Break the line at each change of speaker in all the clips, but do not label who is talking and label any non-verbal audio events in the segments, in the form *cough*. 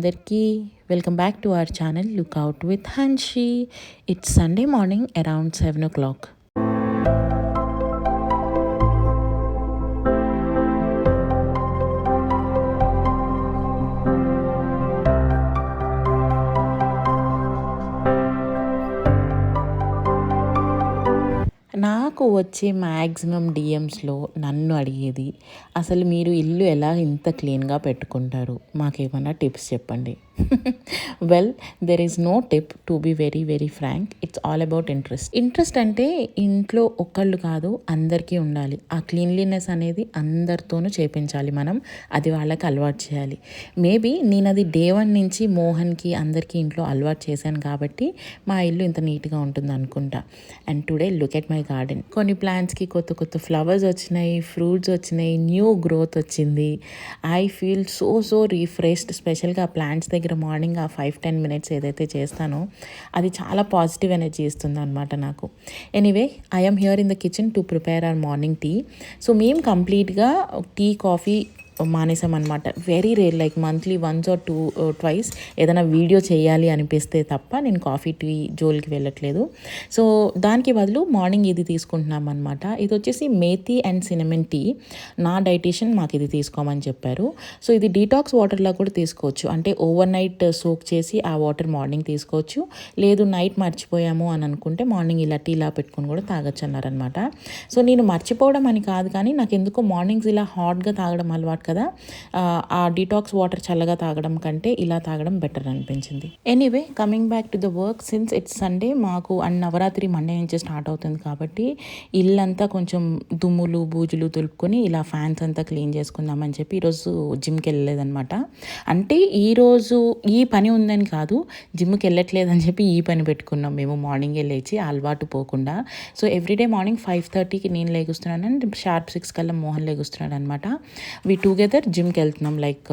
అందరికీ welcome back to our channel lookout with Hanshi it's Sunday morning around seven o'clock వచ్చే maximum డిఎమ్స్లో నన్ను అడిగేది అసలు మీరు ఇల్లు ఎలా ఇంత క్లీన్గా పెట్టుకుంటారు? మాకేమైనా టిప్స్ చెప్పండి. Well there is no tip to be very very frank it's all about interest interest అంటే ఇంట్లో ఒక్కళ్ళు కాదు అందరికీ ఉండాలి. ఆ క్లీన్లీనెస్ అనేది అందరితోనూ చేపించాలి మనం. అది వాళ్ళకి అలవాటు చేయాలి. మేబీ నేను అది డే వన్ నుంచి మోహన్కి అందరికీ ఇంట్లో అలవాటు చేశాను కాబట్టి మా ఇల్లు ఇంత నీట్గా ఉంటుంది అనుకుంటా. And today look at my garden కొన్ని ప్లాంట్స్కి కొత్త కొత్త ఫ్లవర్స్ వచ్చినాయి ఫ్రూట్స్ వచ్చినాయి న్యూ గ్రోత్ వచ్చింది. I feel so so refreshed స్పెషల్గా ప్లాంట్స్ దగ్గర మార్నింగ్ ఆ ఫైవ్ టెన్ మినిట్స్ ఏదైతే చేస్తానో అది చాలా పాజిటివ్ ఎనర్జీ ఇస్తుంది అనమాట నాకు anyway I'm here in the kitchen to prepare our morning tea so మేము కంప్లీట్గా tea coffee మానేసామన్నమాట. Very rare like monthly once or two twice ఏదైనా వీడియో చేయాలి అనిపిస్తే తప్ప నేను కాఫీ టీ జోలికి వెళ్ళట్లేదు. సో దానికి బదులు మార్నింగ్ ఇది తీసుకుంటున్నాం అనమాట ఇది వచ్చేసి మేతి అండ్ సినిమన్ టీ నా డైటీషియన్ మాకు ఇది తీసుకోమని చెప్పారు. సో ఇది డీటాక్స్ వాటర్లా కూడా తీసుకోవచ్చు. అంటే ఓవర్ నైట్ సోక్ చేసి ఆ వాటర్ మార్నింగ్ తీసుకోవచ్చు. లేదు నైట్ మర్చిపోయాము అని అనుకుంటే మార్నింగ్ ఇలా టీ ఇలా పెట్టుకొని కూడా తాగొచ్చు అన్నారనమాట సో నేను మర్చిపోవడం అని కాదు కానీ నాకు ఎందుకో మార్నింగ్స్ ఇలా హాట్గా తాగడం అలవాటు కదా. ఆ డిటాక్స్ వాటర్ చల్లగా తాగడం కంటే ఇలా తాగడం బెటర్ అనిపించింది. Anyway coming back to the work since it's Sunday మాకు అండ్ నవరాత్రి మండే నుంచి స్టార్ట్ అవుతుంది కాబట్టి ఇల్లంతా కొంచెం దుమ్ములు బూజులు తులుపుకొని ఇలా ఫ్యాన్స్ అంతా క్లీన్ చేసుకుందామని చెప్పి ఈరోజు జిమ్కి వెళ్ళలేదనమాట అంటే ఈరోజు ఈ పని ఉందని కాదు జిమ్కి వెళ్ళట్లేదని చెప్పి ఈ పని పెట్టుకున్నాం. మేము మార్నింగే లేచి అలవాటు పోకుండా. సో ఎవ్రీడే మార్నింగ్ ఫైవ్ థర్టీకి నేను లేగుస్తున్నాను. అండ్ షార్ప్ సిక్స్ కల్లా మోహన్ లేగుస్తున్నాడు అనమాట వీ టుగెదర్ జిమ్కి వెళ్తున్నాం. లైక్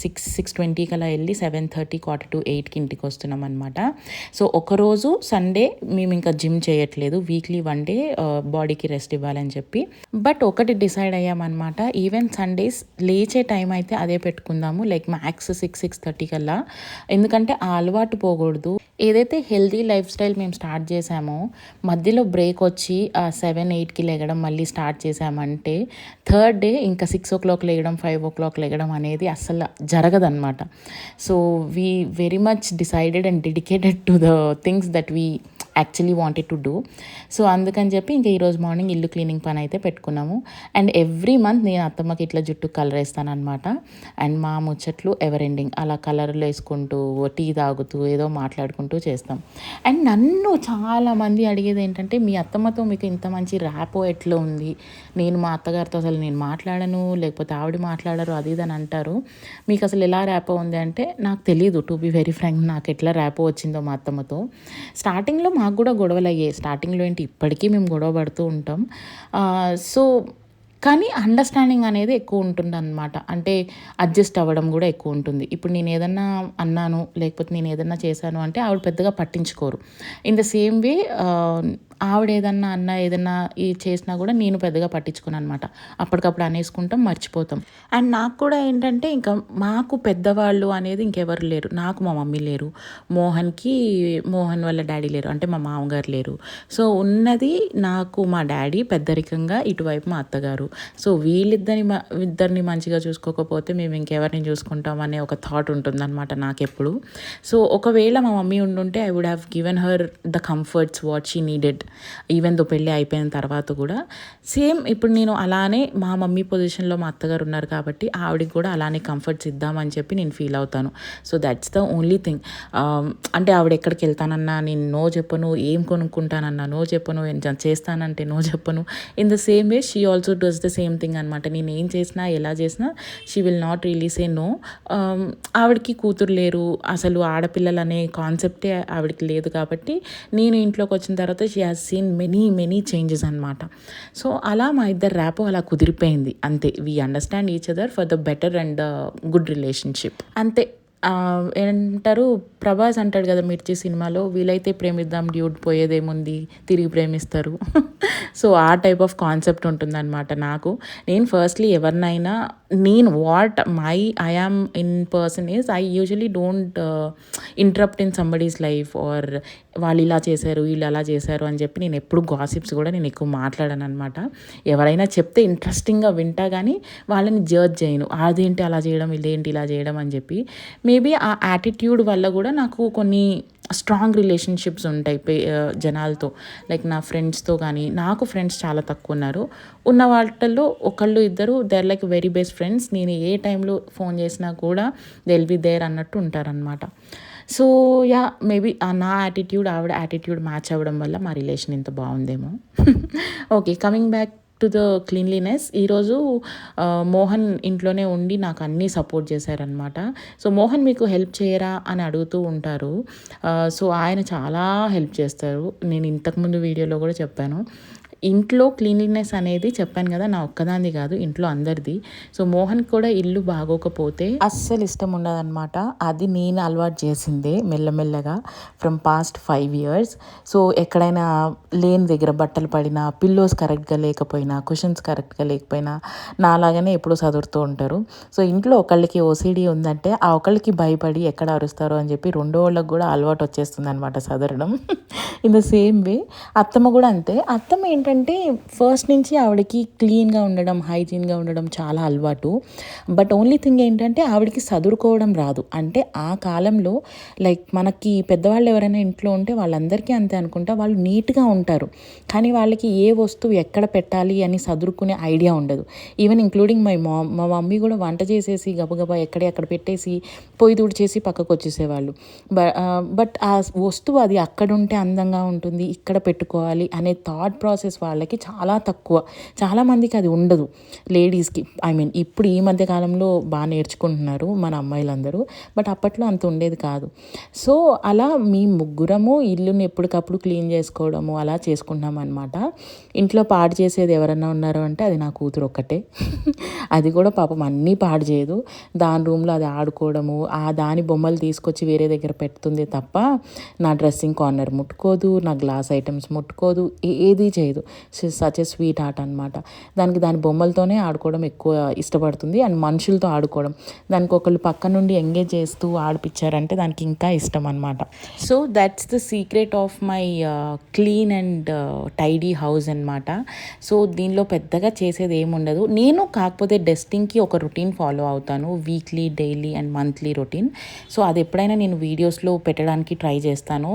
సిక్స్ సిక్స్ ట్వంటీకి అలా వెళ్ళి సెవెన్ థర్టీ క్వార్టర్ టు ఎయిట్కి ఇంటికి వస్తున్నాం అనమాట సో ఒకరోజు సండే మేము ఇంకా జిమ్ చేయట్లేదు. వీక్లీ వన్ డే బాడీకి రెస్ట్ ఇవ్వాలని చెప్పి. బట్ ఒకటి డిసైడ్ అయ్యామన్నమాట ఈవెన్ సండేస్ లేచే టైం అయితే అదే పెట్టుకుందాము. Like max six six thirty కల్లా. ఎందుకంటే ఆ అలవాటు పోకూడదు. ఏదైతే హెల్దీ లైఫ్ స్టైల్ మేము స్టార్ట్ చేసామో మధ్యలో బ్రేక్ వచ్చి ఆ సెవెన్ ఎయిట్కి లేగడం మళ్ళీ స్టార్ట్ చేసామంటే థర్డ్ డే ఇంకా సిక్స్ ఓ క్లాక్ లేగడం ఫైవ్ ఓ క్లాక్ లేగడం అనేది అస్సలు జరగదన్నమాట. So we very much decided and dedicated to the things that we actually wanted to do so అందుకని చెప్పి ఇంకా ఈరోజు మార్నింగ్ ఇల్లు క్లీనింగ్ పని అయితే పెట్టుకున్నాము. అండ్ ఎవ్రీ మంత్ నేను అత్తమ్మకి ఇట్లా జుట్టు కలర్ వేస్తానమాట అండ్ మా ముచ్చట్లు ఎవర్ ఎండింగ్ అలా కలర్లు వేసుకుంటూ టీ తాగుతూ ఏదో మాట్లాడుకుంటూ చేస్తాం. అండ్ నన్ను చాలామంది అడిగేది ఏంటంటే మీ అత్తమ్మతో మీకు ఇంత మంచి ర్యాపో ఎట్లా ఉంది? నేను మా అత్తగారితో అసలు నేను మాట్లాడను లేకపోతే ఆవిడ మాట్లాడరు అది ఇది అని అంటారు. మీకు అసలు ఎలా ర్యాపో ఉంది అంటే నాకు తెలియదు టు బి వెరీ ఫ్రాంక్ నాకు ఎట్లా ర్యాపో వచ్చిందో మా అత్తమ్మతో. స్టార్టింగ్లో మాకు కూడా గొడవలు అయ్యాయి. స్టార్టింగ్లో ఏంటి ఇప్పటికీ మేము గొడవ పడుతూ ఉంటాం. సో కానీ అండర్స్టాండింగ్ అనేది ఎక్కువ ఉంటుంది అనమాట అంటే అడ్జస్ట్ అవ్వడం కూడా ఎక్కువ ఉంటుంది. ఇప్పుడు నేను ఏదన్నా అన్నాను లేకపోతే నేను ఏదన్నా చేశాను అంటే ఆవిడ పెద్దగా పట్టించుకోరు. ఇన్ ద సేమ్ వే ఆవిడ ఏదన్నా అన్న ఏదన్నా ఇది చేసినా కూడా నేను పెద్దగా పట్టించుకున్నాను అనమాట అప్పటికప్పుడు అనేసుకుంటాం మర్చిపోతాం. అండ్ నాకు కూడా ఏంటంటే ఇంకా మాకు పెద్దవాళ్ళు అనేది ఇంకెవరు లేరు. నాకు మా మమ్మీ లేరు. మోహన్కి మోహన్ వాళ్ళ డాడీ లేరు. అంటే మా మామగారు లేరు. సో ఉన్నది నాకు మా డాడీ పెద్దరికంగా ఇటువైపు మా అత్తగారు. సో వీళ్ళిద్దరిని ఇద్దరిని మంచిగా చూసుకోకపోతే మేము ఇంకెవరిని చూసుకుంటాం అనే ఒక థాట్ ఉంటుందన్నమాట నాకెప్పుడు. సో ఒకవేళ మా మమ్మీ ఉండుంటే I would have given her the comforts what she needed even though పెళ్ళి అయిపోయిన తర్వాత కూడా సేమ్ ఇప్పుడు నేను అలానే మా మమ్మీ పొజిషన్లో మా అత్తగారు ఉన్నారు కాబట్టి ఆవిడకి కూడా అలానే కంఫర్ట్స్ ఇద్దామని చెప్పి నేను ఫీల్ అవుతాను. So that's the only thing అంటే ఆవిడ ఎక్కడికి వెళ్తానన్నా నేను నో చెప్పను ఏం కొనుక్కుంటానన్నా నో చెప్పను చేస్తానంటే నో చెప్పను. In the same way she also does the same thing అనమాట నేను ఏం చేసినా ఎలా చేసినా she will not release a no ఆవిడకి కూతురు లేరు. అసలు ఆడపిల్లలు అనే కాన్సెప్టే ఆవిడకి లేదు కాబట్టి నేను ఇంట్లోకి వచ్చిన తర్వాత she has seen many many changes అనమాట సో అలా మా ఇద్దరు ర్యాపో అలా కుదిరిపోయింది. అంతే we understand each other for the better and good relationship అంతే. ఏంటారు ప్రభాస్ అంటాడు కదా మిర్చి సినిమాలో వీలైతే ప్రేమిద్దాం డ్యూడ్ పోయేదేముంది తిరిగి ప్రేమిస్తారు. *laughs* సో ఆ టైప్ ఆఫ్ కాన్సెప్ట్ ఉంటుందన్నమాట నాకు. నేను ఫస్ట్లీ ఎవరినైనా నేను what my I am in person is I usually don't interrupt in somebody's life or వాళ్ళు ఇలా చేశారు వీళ్ళు అలా చేశారు అని చెప్పి నేను ఎప్పుడు గాసిప్స్ కూడా నేను ఎక్కువ మాట్లాడాను అనమాట ఎవరైనా చెప్తే ఇంట్రెస్టింగ్గా వింటా కానీ వాళ్ళని జడ్జ్ చేయను. అదేంటి అలా చేయడం? ఇదేంటి ఇలా చేయడం? అని చెప్పి మేబీ ఆ యాటిట్యూడ్ వల్ల కూడా నాకు కొన్ని స్ట్రాంగ్ రిలేషన్షిప్స్ ఉంటాయి పే జనాలతో. లైక్ నా ఫ్రెండ్స్తో కానీ నాకు ఫ్రెండ్స్ చాలా తక్కువ ఉన్నారు ఉన్న వాటిల్లో ఒకళ్ళు ఇద్దరు there like very best friends నేను ఏ టైంలో ఫోన్ చేసినా కూడా దెల్ బి దేర్ అన్నట్టు ఉంటారనమాట సో యా మేబీ నా యాటిట్యూడ్ ఆవిడ యాటిట్యూడ్ మ్యాచ్ అవ్వడం వల్ల మా రిలేషన్ ఇంత బాగుందేమో. Okay coming back to the cleanliness ఈరోజు మోహన్ ఇంట్లోనే ఉండి నాకు అన్నీ సపోర్ట్ చేశారనమాట సో మోహన్ మీకు హెల్ప్ చేయరా అని అడుగుతూ ఉంటారు. సో ఆయన చాలా హెల్ప్ చేస్తారు. నేను ఇంతకుముందు వీడియోలో కూడా చెప్పాను. ఇంట్లో క్లీన్లీనెస్ అనేది చెప్పాను కదా నా ఒక్కదాంది కాదు ఇంట్లో అందరిది. సో మోహన్ కూడా ఇల్లు బాగోకపోతే అస్సలు ఇష్టం ఉండదన్నమాట. అది నేను అలవాటు చేసిందే మెల్లమెల్లగా from past five years so ఎక్కడైనా లేని దగ్గర బట్టలు పడినా పిల్లోస్ కరెక్ట్గా లేకపోయినా కుషన్స్ కరెక్ట్గా లేకపోయినా నాలాగానే ఎప్పుడూ చదువుతూ ఉంటారు. సో ఇంట్లో ఒకళ్ళకి ఓసీడీ ఉందంటే ఆ ఒకళ్ళకి భయపడి ఎక్కడ అరుస్తారో అని చెప్పి రెండో వాళ్ళకి కూడా అలవాటు వచ్చేస్తుంది అనమాట చదవడం ఇన్ *laughs* ద సేమ్ వే అత్తమ్మ కూడా అంతే. అత్తమ్మ ఏంటంటే ఎందుకంటే ఫస్ట్ నుంచి ఆవిడకి క్లీన్గా ఉండడం హైజీన్గా ఉండడం చాలా అలవాటు. బట్ ఓన్లీ థింగ్ ఏంటంటే ఆవిడకి చదువుకోవడం రాదు. అంటే ఆ కాలంలో లైక్ మనకి పెద్దవాళ్ళు ఎవరైనా ఇంట్లో ఉంటే వాళ్ళందరికీ అంతే అనుకుంటా వాళ్ళు నీట్గా ఉంటారు. కానీ వాళ్ళకి ఏ వస్తువు ఎక్కడ పెట్టాలి అని చదువుకునే ఐడియా ఉండదు. ఈవెన్ ఇంక్లూడింగ్ మై మా మా మమ్మీ కూడా వంట చేసేసి గబగబా ఎక్కడే అక్కడ పెట్టేసి పొయ్యి తుడిచేసి పక్కకు వచ్చేసేవాళ్ళు బట్ uh, ఆ వస్తువు అది అక్కడ ఉంటే అందంగా ఉంటుంది ఇక్కడ పెట్టుకోవాలి అనే థాట్ ప్రాసెస్ వాళ్ళకి చాలా తక్కువ. చాలామందికి అది ఉండదు. లేడీస్కి ఐ మీన్ ఇప్పుడు ఈ మధ్య కాలంలో బాగా నేర్చుకుంటున్నారు మన అమ్మాయిలందరూ బట్ అప్పట్లో అంత ఉండేది కాదు. సో అలా మీ ముగ్గురము ఇల్లుని ఎప్పటికప్పుడు క్లీన్ చేసుకోవడము అలా చేసుకుంటున్నాం అనమాట ఇంట్లో పాడు చేసేది ఎవరన్నా ఉన్నారు అంటే అది నా కూతురు ఒక్కటే. అది కూడా పాపం అన్నీ పాడు చేయదు. దాని రూమ్లో అది ఆడుకోవడము ఆ దాని బొమ్మలు తీసుకొచ్చి వేరే దగ్గర పెడుతుంది తప్ప నా డ్రెస్సింగ్ కార్నర్ ముట్టుకోదు నా గ్లాస్ ఐటమ్స్ ముట్టుకోదు ఏది చేయదు. సచ్ ఎ స్వీట్ ఆర్ట్ అనమాట దానికి దాని బొమ్మలతోనే ఆడుకోవడం ఎక్కువ ఇష్టపడుతుంది. అండ్ మనుషులతో ఆడుకోవడం. దానికి ఒకళ్ళు పక్క నుండి ఎంగేజ్ చేస్తూ ఆడిపించారంటే దానికి ఇంకా ఇష్టం అనమాట so that's the secret of my clean and tidy house అనమాట సో దీనిలో పెద్దగా చేసేది ఏముండదు. నేను కాకపోతే డస్టింగ్కి ఒక రొటీన్ ఫాలో అవుతాను. Weekly daily and monthly routine so అది ఎప్పుడైనా నేను వీడియోస్లో పెట్టడానికి ట్రై చేస్తాను.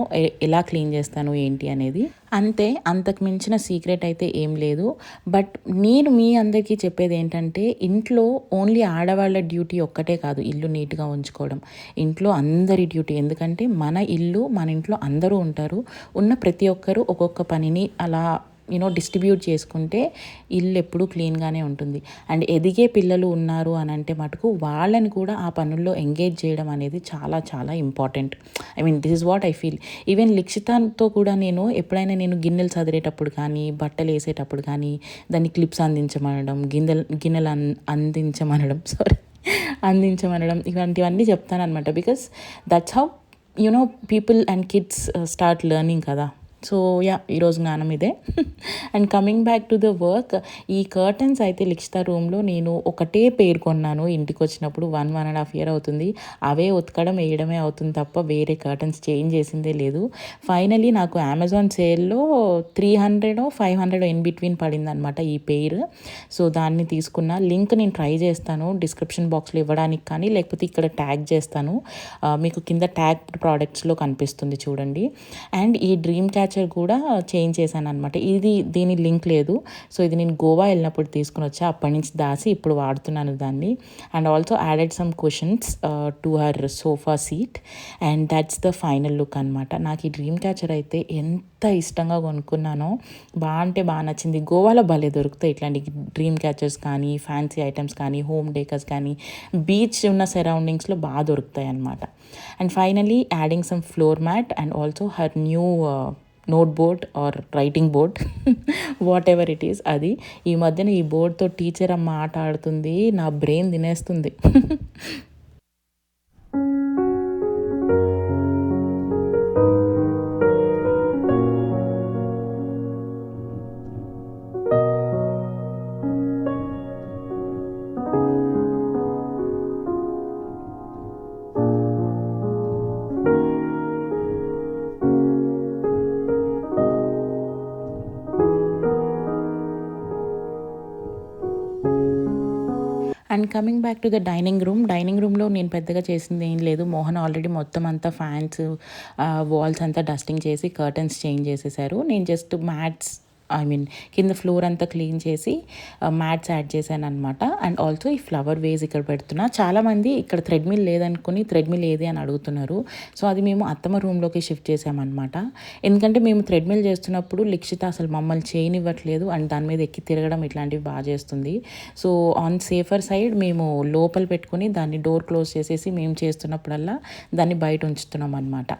ఎలా క్లీన్ చేస్తాను ఏంటి అనేది. అంతే అంతకు మించిన సీక్రెట్ అయితే ఏం లేదు. బట్ నేను మీ అందరికీ చెప్పేది ఏంటంటే ఇంట్లో ఓన్లీ ఆడవాళ్ళ డ్యూటీ ఒక్కటే కాదు ఇల్లు నీట్గా ఉంచుకోవడం. ఇంట్లో అందరి డ్యూటీ. ఎందుకంటే మన ఇల్లు మన ఇంట్లో అందరూ ఉంటారు. ఉన్న ప్రతి ఒక్కరూ ఒక్కొక్క పనిని అలా యూనో డిస్ట్రిబ్యూట్ చేసుకుంటే ఇల్లు ఎప్పుడూ క్లీన్గానే ఉంటుంది. అండ్ ఎదిగే పిల్లలు ఉన్నారు అని అంటే మటుకు వాళ్ళని కూడా ఆ పనుల్లో ఎంగేజ్ చేయడం అనేది చాలా చాలా important. I mean this is what I feel even లిక్షితాతో కూడా నేను ఎప్పుడైనా నేను గిన్నెలు చదివేటప్పుడు కానీ బట్టలు వేసేటప్పుడు కానీ దాన్ని క్లిప్స్ అందించమనడం గిన్నెలు గిన్నెలు అన్ అందించమనడం *laughs* సారీ అందించమనడం ఇలాంటివన్నీ చెప్తాను అనమాట because that's how you know people and kids start learning కదా. సో యా ఈరోజు జ్ఞానం ఇదే. And coming back to the work ఈ కర్టన్స్ అయితే లిక్షిత రూమ్లో నేను ఒకటే పేరు కొన్నాను. ఇంటికి వచ్చినప్పుడు one one and half year అవుతుంది. అవే ఉతకడం వేయడమే అవుతుంది తప్ప వేరే కర్టన్స్ చేంజ్ చేసిందే లేదు. ఫైనలీ నాకు అమెజాన్ సేల్లో three hundred five hundred in between పడింది అనమాట ఈ పేరు. సో దాన్ని తీసుకున్న లింక్ నేను ట్రై చేస్తాను డిస్క్రిప్షన్ బాక్స్లో ఇవ్వడానికి కానీ లేకపోతే ఇక్కడ ట్యాగ్ చేస్తాను. మీకు కింద ట్యాగ్ ప్రోడక్ట్స్లో కనిపిస్తుంది చూడండి. అండ్ ఈ డ్రీమ్ క్యాచ్ క్యాచర్ కూడా చేంజ్ చేశాను అనమాట ఇది దీని లింక్ లేదు. సో ఇది నేను గోవా వెళ్ళినప్పుడు తీసుకుని వచ్చా అప్పటి నుంచి దాసి ఇప్పుడు వాడుతున్నాను దాన్ని. And also added some cushions to her sofa seat and that's the final look అనమాట నాకు ఈ డ్రీమ్ క్యాచర్ అయితే ఎంత ఇష్టంగా కొనుక్కున్నానో బాగా అంటే బాగా నచ్చింది. గోవాలో భలే దొరుకుతాయి ఇట్లాంటి డ్రీమ్ క్యాచర్స్ కానీ ఫ్యాన్సీ ఐటమ్స్ కానీ హోమ్ డేకర్స్ కానీ బీచ్ ఉన్న సరౌండింగ్స్లో బాగా దొరుకుతాయి అనమాట and finally adding some floor mat and also her new note board or writing board whatever it is అది. ఈ మధ్యన ఈ బోర్డ్తో టీచర్ అమ్మ ఆట ఆడుతుంది నా బ్రెయిన్ తినేస్తుంది. And coming back to the dining room dining రూమ్లో నేను పెద్దగా చేసింది ఏం లేదు. మోహన్ ఆల్రెడీ మొత్తం అంతా ఫ్యాన్స్ వాల్స్ uh, అంతా డస్టింగ్ చేసి కర్టన్స్ చేంజ్ చేసేసారు. నేను జస్ట్ మ్యాట్స్ ఐ మీన్ కింద ఫ్లోర్ అంతా క్లీన్ చేసి మ్యాట్స్ యాడ్ చేశాను అనమాట అండ్ ఆల్సో ఈ ఫ్లవర్ వేస్ ఇక్కడ పెడుతున్నా. చాలామంది ఇక్కడ థ్రెడ్మిల్ లేదనుకుని థ్రెడ్మిల్ ఏది అని అడుగుతున్నారు. సో అది మేము అత్తమ్మ రూమ్లోకి షిఫ్ట్ చేసామన్నమాట ఎందుకంటే మేము థ్రెడ్మిల్ చేస్తున్నప్పుడు లిక్షిత అసలు మమ్మల్ని చేయనివ్వట్లేదు అండ్ దాని మీద ఎక్కి తిరగడం ఇట్లాంటివి బాగా చేస్తుంది. సో ఆన్ సేఫర్ సైడ్ మేము లోపల పెట్టుకుని దాన్ని డోర్ క్లోజ్ చేసేసి మేము చేస్తున్నప్పుడల్లా దాన్ని బయట ఉంచుతున్నాం అనమాట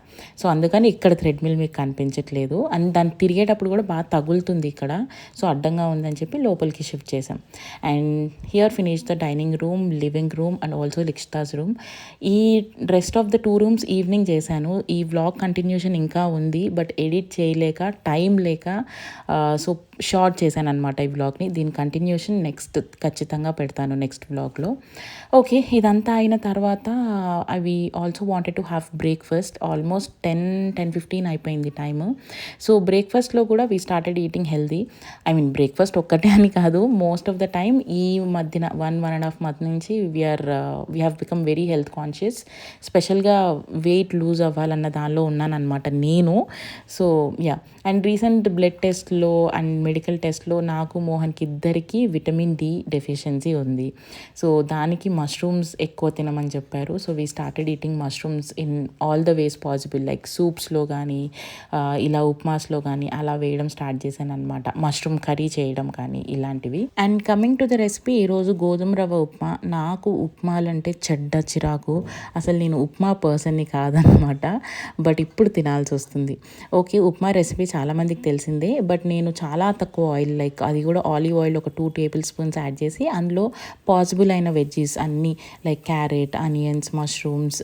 సో అందుకని ఇక్కడ థ్రెడ్మిల్ మీకు కనిపించట్లేదు. అండ్ దాన్ని తిరిగేటప్పుడు కూడా బాగా తగులుతుంది. ఉంది ఇక్కడ. సో అడ్డంగా ఉందని చెప్పి లోపలికి షిఫ్ట్ చేసాం and here finish the dining room living room and also Likshitha's room ఈ rest of the two rooms evening చేశాను. ఈ వ్లాగ్ కంటిన్యూషన్ ఇంకా ఉంది బట్ ఎడిట్ చేయలేక టైం లేక సో షార్ట్ చేశాను అనమాట ఈ వ్లాగ్ని దీని కంటిన్యూషన్ నెక్స్ట్ ఖచ్చితంగా పెడతాను నెక్స్ట్ వ్లాగ్లో ఓకే ఇదంతా అయిన తర్వాత అవి also wanted to have breakfast almost ten ten fifteen అయిపోయింది టైము సో బ్రేక్ఫాస్ట్లో కూడా we started eating healthy I mean breakfast ఒక్కటే అని కాదు. మోస్ట్ ఆఫ్ ద టైమ్ ఈ మధ్యన one one and half month నుంచి we are we have become very health conscious స్పెషల్గా వెయిట్ లూజ్ అవ్వాలన్న దానిలో ఉన్నానమాట నేను. So ya and recent blood టెస్ట్లో అండ్ మెడికల్ టెస్ట్లో నాకు మోహన్కి ఇద్దరికి విటమిన్ డి డెఫిషియన్సీ ఉంది. సో దానికి మష్రూమ్స్ ఎక్కువ తినమని చెప్పారు. So we started eating mushrooms in all the ways possible like సూప్స్లో కానీ ఇలా ఉప్మాస్లో కానీ అలా వేయడం స్టార్ట్ చేశాను అనమాట మష్రూమ్ కర్రీ చేయడం కానీ ఇలాంటివి. And coming to the recipe ఈరోజు గోధుమ రవ్వ ఉప్మా. నాకు ఉప్మాలంటే చెడ్డ చిరాకు. అసలు నేను ఉప్మా పర్సన్ని కాదనమాట బట్ ఇప్పుడు తినాల్సి వస్తుంది. ఓకే ఉప్మా రెసిపీ చాలామందికి తెలిసిందే. బట్ నేను చాలా తక్కువ ఆయిల్ లైక్ అది కూడా ఆలివ్ ఆయిల్ ఒక టూ టేబుల్ స్పూన్స్ యాడ్ చేసి అందులో పాసిబుల్ అయిన వెజ్జీస్ అన్నీ like carrot onions mushrooms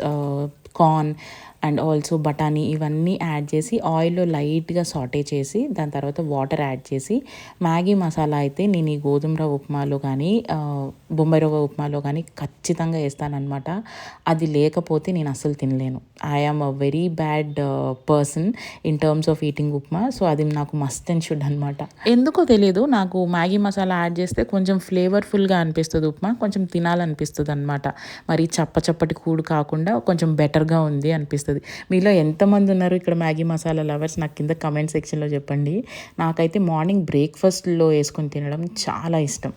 corn and also బఠానీ ఇవన్నీ యాడ్ చేసి ఆయిల్లో లైట్గా సాటే చేసి దాని తర్వాత వాటర్ యాడ్ చేసి మ్యాగీ మసాలా అయితే నేను ఈ గోధుమ రవ్వ ఉప్మాలో కానీ బొంబాయి రవ్వ ఉప్మాలో కానీ ఖచ్చితంగా వేస్తానమాట అది లేకపోతే నేను అస్సలు తినలేను. I am a very bad person in terms of eating upma so అది నాకు మస్త్ అండ్ షుడ్ అనమాట ఎందుకో తెలియదు నాకు మ్యాగీ మసాలా యాడ్ చేస్తే కొంచెం ఫ్లేవర్ఫుల్గా అనిపిస్తుంది ఉప్మా కొంచెం తినాలనిపిస్తుంది అనమాట మరి చప్ప చప్పటి కూడు కాకుండా కొంచెం బెటర్గా ఉంది అనిపిస్తుంది. మీలో ఎంతమంది ఉన్నారు ఇక్కడ మ్యాగీ మసాలా లవర్స్? నాకు కింద కమెంట్ సెక్షన్లో చెప్పండి. నాకైతే మార్నింగ్ బ్రేక్ఫాస్ట్లో వేసుకొని తినడం చాలా ఇష్టం.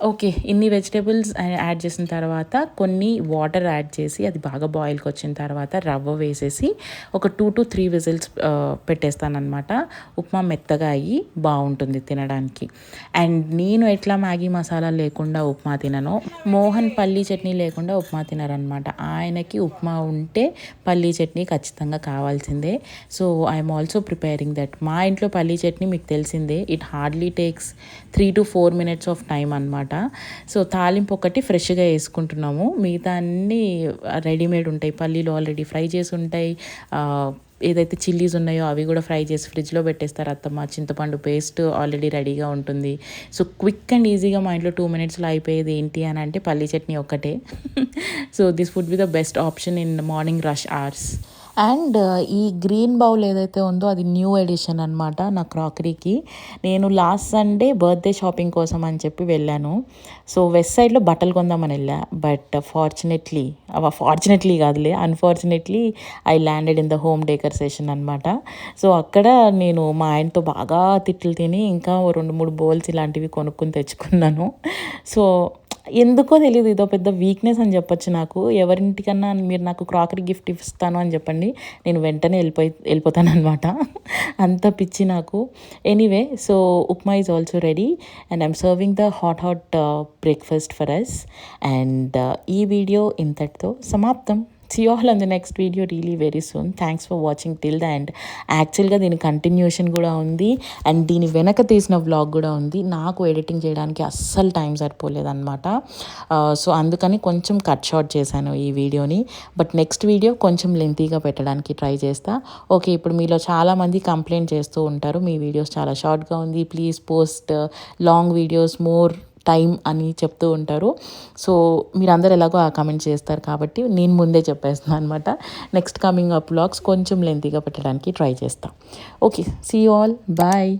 ఓకే ఇన్ని వెజిటేబుల్స్ యాడ్ చేసిన తర్వాత కొన్ని వాటర్ యాడ్ చేసి అది బాగా బాయిల్కి వచ్చిన తర్వాత రవ్వ వేసేసి ఒక టూ టు త్రీ విజిల్స్ పెట్టేస్తానమాట ఉప్మా మెత్తగా అయ్యి బాగుంటుంది తినడానికి. అండ్ నేను ఎట్లా మ్యాగీ మసాలా లేకుండా ఉప్మా తినను మోహన్ పల్లీ చట్నీ లేకుండా ఉప్మా తినరనమాట ఆయనకి ఉప్మా ఉంటే పల్లీ చట్నీ ఖచ్చితంగా కావాల్సిందే. So I'm also preparing that మా ఇంట్లో పల్లీ చట్నీ మీకు తెలిసిందే. It hardly takes three to four minutes of time అనమాట సో తాలింపు ఒకటి ఫ్రెష్గా వేసుకుంటున్నాము. మిగతా అన్నీ రెడీమేడ్ ఉంటాయి. పల్లీలు ఆల్రెడీ ఫ్రై చేసి ఉంటాయి. ఏదైతే చిల్లీస్ ఉన్నాయో అవి కూడా ఫ్రై చేసి ఫ్రిడ్జ్లో పెట్టేస్తారు అత్తమ్మ. చింతపండు పేస్ట్ ఆల్రెడీ రెడీగా ఉంటుంది. సో క్విక్ అండ్ ఈజీగా మా ఇంట్లో టూ మినిట్స్లో అయిపోయేది ఏంటి అని అంటే పల్లీ చట్నీ ఒక్కటే. *laughs* So this would be the best option in morning rush hours. And ఈ గ్రీన్ బౌల్ ఏదైతే ఉందో అది న్యూ ఎడిషన్ అనమాట నా క్రాకరీకి. నేను లాస్ట్ సండే బర్త్డే షాపింగ్ కోసం అని చెప్పి వెళ్ళాను. సో వెస్ట్ సైడ్లో బట్టలు కొందామని వెళ్ళా. బట్ ఫార్చునేట్లీ అవ ఫార్చునేట్లీ కాదులే unfortunately I landed in the home decor session అనమాట సో అక్కడ నేను మా ఆయనతో బాగా తిట్లు తిని ఇంకా రెండు మూడు బౌల్స్ ఇలాంటివి కొనుక్కుని తెచ్చుకున్నాను. సో ఎందుకో తెలియదు ఇదో పెద్ద వీక్నెస్ అని చెప్పొచ్చు నాకు. ఎవరింటికన్నా మీరు నాకు క్రాకరీ గిఫ్ట్ ఇస్తాను అని చెప్పండి. నేను వెంటనే వెళ్ళిపోయి వెళ్ళిపోతాను అనమాట అంత పిచ్చి నాకు. Anyway so upma is also ready and I'm serving the hot hot breakfast for us and ఈ వీడియో ఇంతటితో సమాప్తం. See all on the next video really very soon thanks for watching till the and యాక్చువల్గా దీని continuation కూడా ఉంది. And దీని వెనక తీసిన వ్లాగ్ కూడా ఉంది. నాకు ఎడిటింగ్ చేయడానికి అస్సలు టైం సరిపోలేదన్నమాట. Uh, సో అందుకని కొంచెం కట్ షార్ట్ చేశాను ఈ వీడియోని బట్ నెక్స్ట్ వీడియో కొంచెం లెంతీగా పెట్టడానికి ట్రై చేస్తా. ఓకే ఇప్పుడు మీలో చాలామంది కంప్లైంట్ చేస్తూ ఉంటారు. మీ వీడియోస్ చాలా షార్ట్గా ఉంది. Please post long videos more time అని చెప్తూ ఉంటారు. సో మీరందరూ ఎలాగో ఆ కమెంట్ చేస్తారు కాబట్టి నేను ముందే చెప్పేస్తున్నాను అనమాట నెక్స్ట్ కమింగ్ అప్ బ్లాగ్స్ కొంచెం లెంతీగా పెట్టడానికి ట్రై చేస్తాను ఓకే సీ ఆల్ బాయ్